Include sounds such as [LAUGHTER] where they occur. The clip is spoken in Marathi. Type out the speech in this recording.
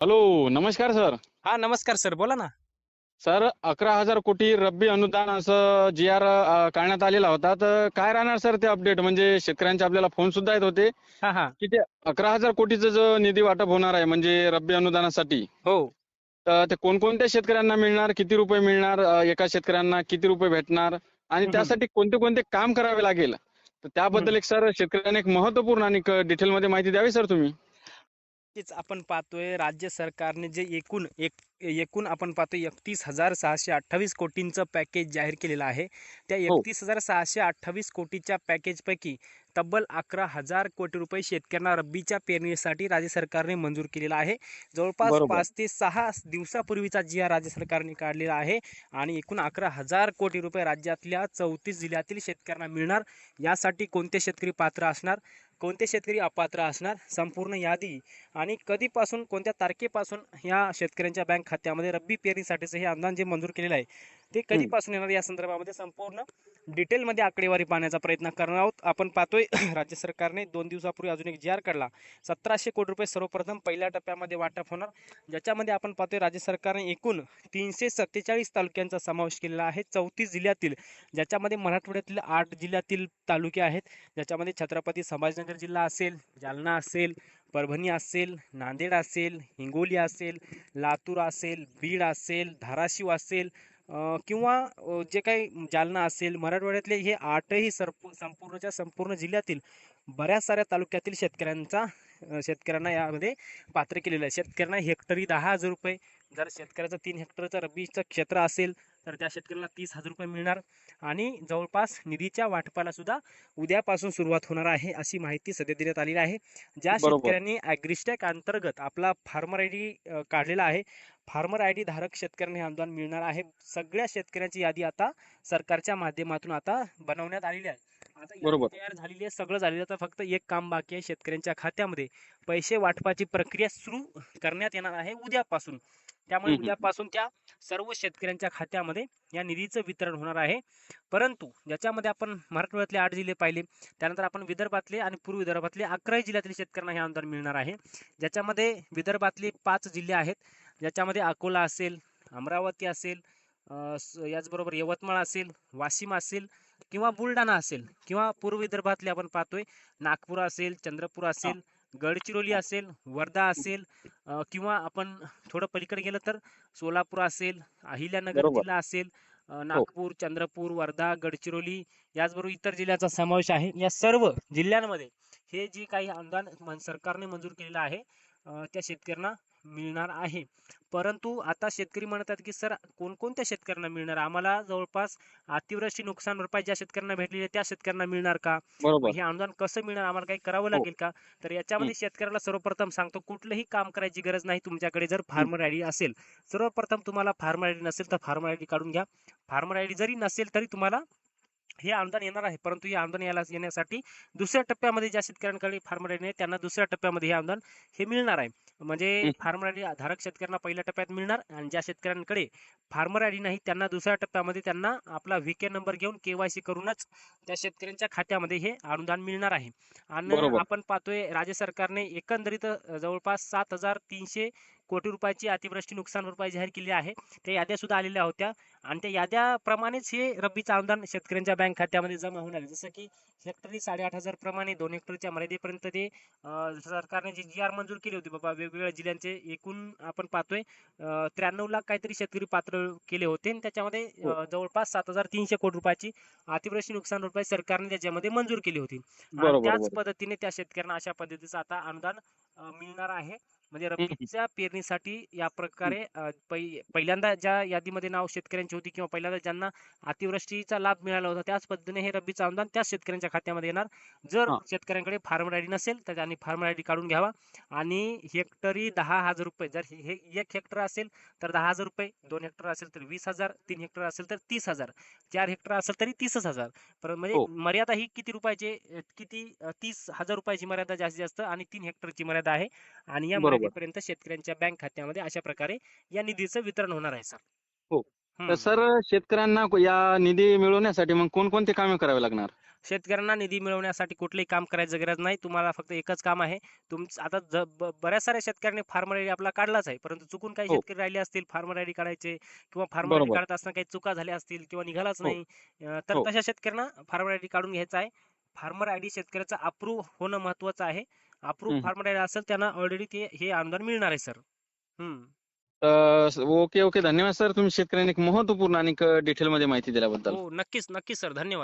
हॅलो नमस्कार सर. हा नमस्कार सर बोला ना. सर अकरा हजार कोटी रब्बी अनुदान असं जी आर काढण्यात आलेला होता. तर काय राहणार सर ते अपडेट म्हणजे शेतकऱ्यांचे आपल्याला फोन सुद्धा येत होते. हा हा. की ते अकरा हजार कोटीचं जो निधी वाटप होणार आहे म्हणजे रब्बी अनुदानासाठी हो. तर ते कोणकोणत्या शेतकऱ्यांना मिळणार? किती रुपये मिळणार? अं, एका शेतकऱ्यांना किती रुपये भेटणार? आणि हम्म. त्यासाठी कोणते कोणते काम करावे लागेल? तर त्याबद्दल एक सर शेतकऱ्यांना एक महत्त्वपूर्ण आणि डिटेलमध्ये माहिती द्यावी सर तुम्ही? तेच आपण पाहतोय राज्य सरकारने जे एकूण एक एकूण आपण पाहतोय एकतीस हजार सहाशे अठ्ठावीस कोटींचं पॅकेज जाहीर केलेलं आहे त्या हो. एकतीस हजार सहाशे अठ्ठावीस कोटीच्या पॅकेजपैकी तब्बल अकरा हजार कोटी रुपये शेतकऱ्यांना रब्बीच्या पेरणीसाठी राज्य सरकारने मंजूर केलेला आहे जवळपास. पाच ते सहा दिवसापूर्वीचा जी आर राज्य सरकारने काढलेला आहे आणि एकूण अकरा हजार कोटी रुपये राज्यातल्या चौतीस जिल्ह्यातील शेतकऱ्यांना मिळणार यासाठी कोणते शेतकरी पात्र असणार कोणते शेतकरी अपात्र असणार? संपूर्ण यादी आणि कधीपासून कोणत्या तारखेपासून ह्या शेतकऱ्यांच्या बँक खात्यामध्ये रब्बी पेरणीसाठीचं हे अनुदान जे मंजूर केलेलं आहे ते कधीपासून येणार या संदर्भामध्ये संपूर्ण डिटेलमध्ये आकडेवारी पाहण्याचा प्रयत्न करणार आहोत. आपण पाहतोय [CLEARS THROAT] राज्य सरकारने दोन दिवसापूर्वी अजून एक जी आर काढला. सतराशे कोटी रुपये सर्वप्रथम पहिल्या टप्प्यामध्ये वाटप होणार. ज्याच्यामध्ये आपण पाहतोय राज्य सरकारने एकूण तीनशे सत्तेचाळीस तालुक्यांचा समावेश केलेला आहे. चौतीस जिल्ह्यातील ज्याच्यामध्ये मराठवाड्यातील आठ जिल्ह्यातील तालुके आहेत. ज्याच्यामध्ये छत्रपती संभाजीनगर जिल्हा असेल जालना असेल परभणी असेल नांदेड असेल हिंगोली असेल लातूर असेल बीड असेल धाराशिव असेल किंवा जे काही जालना असेल मराठवाड्यातले हे आठही सर्प संपूर्णच्या संपूर्ण जिल्ह्यातील बऱ्याच साऱ्या तालुक्यातील शेतकऱ्यांचा शेतकऱ्यांना यामध्ये पात्र केलेलं आहे. शेतकऱ्यांना हेक्टरी दहा हजार रुपये जर शेतकऱ्याचं तीन हेक्टरचं रब्बीचं क्षेत्र असेल तर त्या शेतकऱ्याला तीस हजार रुपये मिळणार. आणि जवळपास निधीच्या वाटपाला सुद्धा उद्यापासून सुरुवात होणार आहे अशी माहिती सध्या देण्यात आलेली आहे. ज्या. शेतकऱ्यांनी ॲग्रिस्टॅक अंतर्गत आपला फार्मर आय डी काढलेला आहे. फार्मर आय डी धारक शेतकऱ्यांना हे अनुदान मिळणार आहे. सगळ्या शेतकऱ्यांची यादी आता सरकारच्या माध्यमातून आता बनवण्यात आलेली आहे. बरोबर. तयार झालेली आहे सगळं झालेलं आहे, तर फक्त एक काम बाकी आहे शेतकऱ्यांच्या खात्यामध्ये. पैसे वाटपाची प्रक्रिया सुरू करण्यात येणार आहे उद्यापासून. त्यामुळे. उद्यापासून त्या सर्व शेतकऱ्यांच्या खात्यामध्ये या निधीचं वितरण होणार आहे. परंतु ज्याच्यामध्ये आपण मराठवाड्यातले आठ जिल्हे पाहिले. त्यानंतर आपण विदर्भातले आणि पूर्व विदर्भातले अकराही जिल्ह्यातील शेतकऱ्यांना हे अनुदान मिळणार आहे. ज्याच्यामध्ये विदर्भातले पाच जिल्हे आहेत. ज्याच्यामध्ये अकोला असेल अमरावती असेल याचबरोबर यवतमाळ असेल वाशिम असेल किंवा बुलढाणा असेल किंवा पूर्व विदर्भातले आपण पाहतोय नागपूर असेल चंद्रपूर असेल गडचिरोली असेल वर्धा असेल किंवा आपण थोडं पलीकडे गेलं तर सोलापूर असेल अहिल्यानगर. जिल्हा असेल अ, नागपूर चंद्रपूर वर्धा गडचिरोली याचबरोबर इतर जिल्ह्याचा समावेश आहे या सर्व जिल्ह्यांमध्ये हे जे काही अनुदान सरकारने मंजूर केलेलं आहे त्या शेतकऱ्यांना मिळणार आहे. परंतु आता शेतकरी म्हणतात की सर कोणकोणत्या शेतकऱ्यांना मिळणार? आम्हाला जवळपास अतिवृष्टी नुकसान भरपाई ज्या शेतकऱ्यांना भेटलेली त्या शेतकऱ्यांना मिळणार का? हे अनुदान कसं मिळणार? आम्हाला काही करावं हो. लागेल का? तर याच्यामध्ये शेतकऱ्याला सर्वप्रथम सांगतो कुठलंही काम करायची गरज नाही तुमच्याकडे जर फार्मर आयडी असेल. सर्वप्रथम तुम्हाला फार्मर आयडी नसेल तर फार्मर आयडी काढून घ्या. फार्मर आयडी जरी नसेल तरी तुम्हाला हे अनुदान येणार आहे परंतु हे अनुदान याला येण्यासाठी दुसऱ्या टप्प्यामध्ये ज्या शेतकऱ्यांकडे फार्मर नाही त्यांना दुसऱ्या टप्प्यामध्ये हे अनुदान हे मिळणार आहे म्हणजे. फार्मर आयडी धारक शेतकऱ्यांना पहिल्या टप्प्यात मिळणार आणि ज्या शेतकऱ्यांकडे फार्मर आयडी नाही त्यांना दुसऱ्या टप्प्यामध्ये त्यांना आपला व्हीके नंबर घेऊन केवायसी करूनच त्या शेतकऱ्यांच्या खात्यामध्ये हे अनुदान मिळणार आहे आणि. आपण पाहतोय राज्य सरकारने एकंदरीत जवळपास सात हजार तीनशे कोटी रुपयाची अतिवृष्टी नुकसान भरपाई जाहीर केली आहे. त्या याद्या सुद्धा आलेल्या होत्या. आणि त्या याद्याप्रमाणेच हे रब्बीचं अनुदान शेतकऱ्यांच्या बँक खात्यामध्ये जमा होणार आहे जसं की हेक्टरी साडेआठ हजार प्रमाणे दोन हेक्टरच्या मर्यादेपर्यंत ते सरकारने जी जी आर मंजूर केली होती बाबा वेगवेगळ्या जिल्ह्यांचे एकूण आपण पाहतोय त्र्याण्णव लाख काहीतरी शेतकरी पात्र केले होते. आणि त्याच्यामध्ये हो. जवळपास सात हजार तीनशे कोटी रुपयाची अतिवृष्टी नुकसान भरपाई सरकारने त्याच्यामध्ये मंजूर केली होती. त्याच पद्धतीने त्या शेतकऱ्यांना अशा पद्धतीचं आता अनुदान मिळणार आहे. म्हणजे रब्बीच्या पेरणीसाठी या प्रकारे पहिल्यांदा ज्या यादीमध्ये नाव शेतकऱ्यांची होती किंवा पहिल्यांदा ज्यांना अतिवृष्टीचा लाभ मिळाला होता त्याच पद्धतीने हे रब्बीचं अनुदान त्याच शेतकऱ्यांच्या खात्यामध्ये येणार. जर. शेतकऱ्यांकडे फार्मर आयडी नसेल तर त्यांनी फार्मर आयडी काढून घ्यावा. आणि हेक्टरी दहा हजार रुपये जर हे एक हेक्टर असेल तर दहा हजार रुपये. दोन हेक्टर असेल तर वीस हजार. तीन हेक्टर असेल तर तीस हजार. चार हेक्टर असेल तरी तीसच हजार. पर म्हणजे हो. मर्यादा ही किती रुपयाची किती तीस हजार रुपयाची मर्यादा जास्तीत जास्त आणि तीन हेक्टरची मर्यादा आहे आणि या बरोबर. मर्यादेपर्यंत शेतकऱ्यांच्या बँक खात्यामध्ये अशा प्रकारे या निधीचं वितरण होणार आहे सर हो. हम्म. तर सर शेतकऱ्यांना को- या निधी मिळवण्यासाठी मग कोणकोणते कामे करावे लागणार शेतकऱ्यांना निधी मिळवण्यासाठी कुठलंही काम करायचं गरज नाही तुम्हाला फक्त एकच काम आहे तुम आता ज- ब- बऱ्याच साऱ्या शेतकऱ्यांनी फार्मर आयडी आपला काढलाच आहे परंतु चुकून काही हो. शेतकरी राहिले असतील फार्मर आयडी काढायचे किंवा फार्मर आयडी बरोबर. काढत असताना काही चुका झाल्या असतील किंवा निघालाच हो. नाही अं, तर हो. तशा शेतकऱ्यांना फार्मर आयडी काढून घ्यायचा आहे फार्मर आयडी शेतकऱ्याचा अप्रूव्ह होणं महत्वाचं आहे अप्रूव्ह. फार्मर आयडी असेल त्यांना ऑलरेडी ते हे अनुदान मिळणार आहे सर हम्म. ओके ओके धन्यवाद सर तुम्ही शेतकऱ्यांनी एक महत्त्वपूर्ण आणि डिटेल मध्ये माहिती दिल्याबद्दल. हो नक्कीच नक्कीच सर धन्यवाद.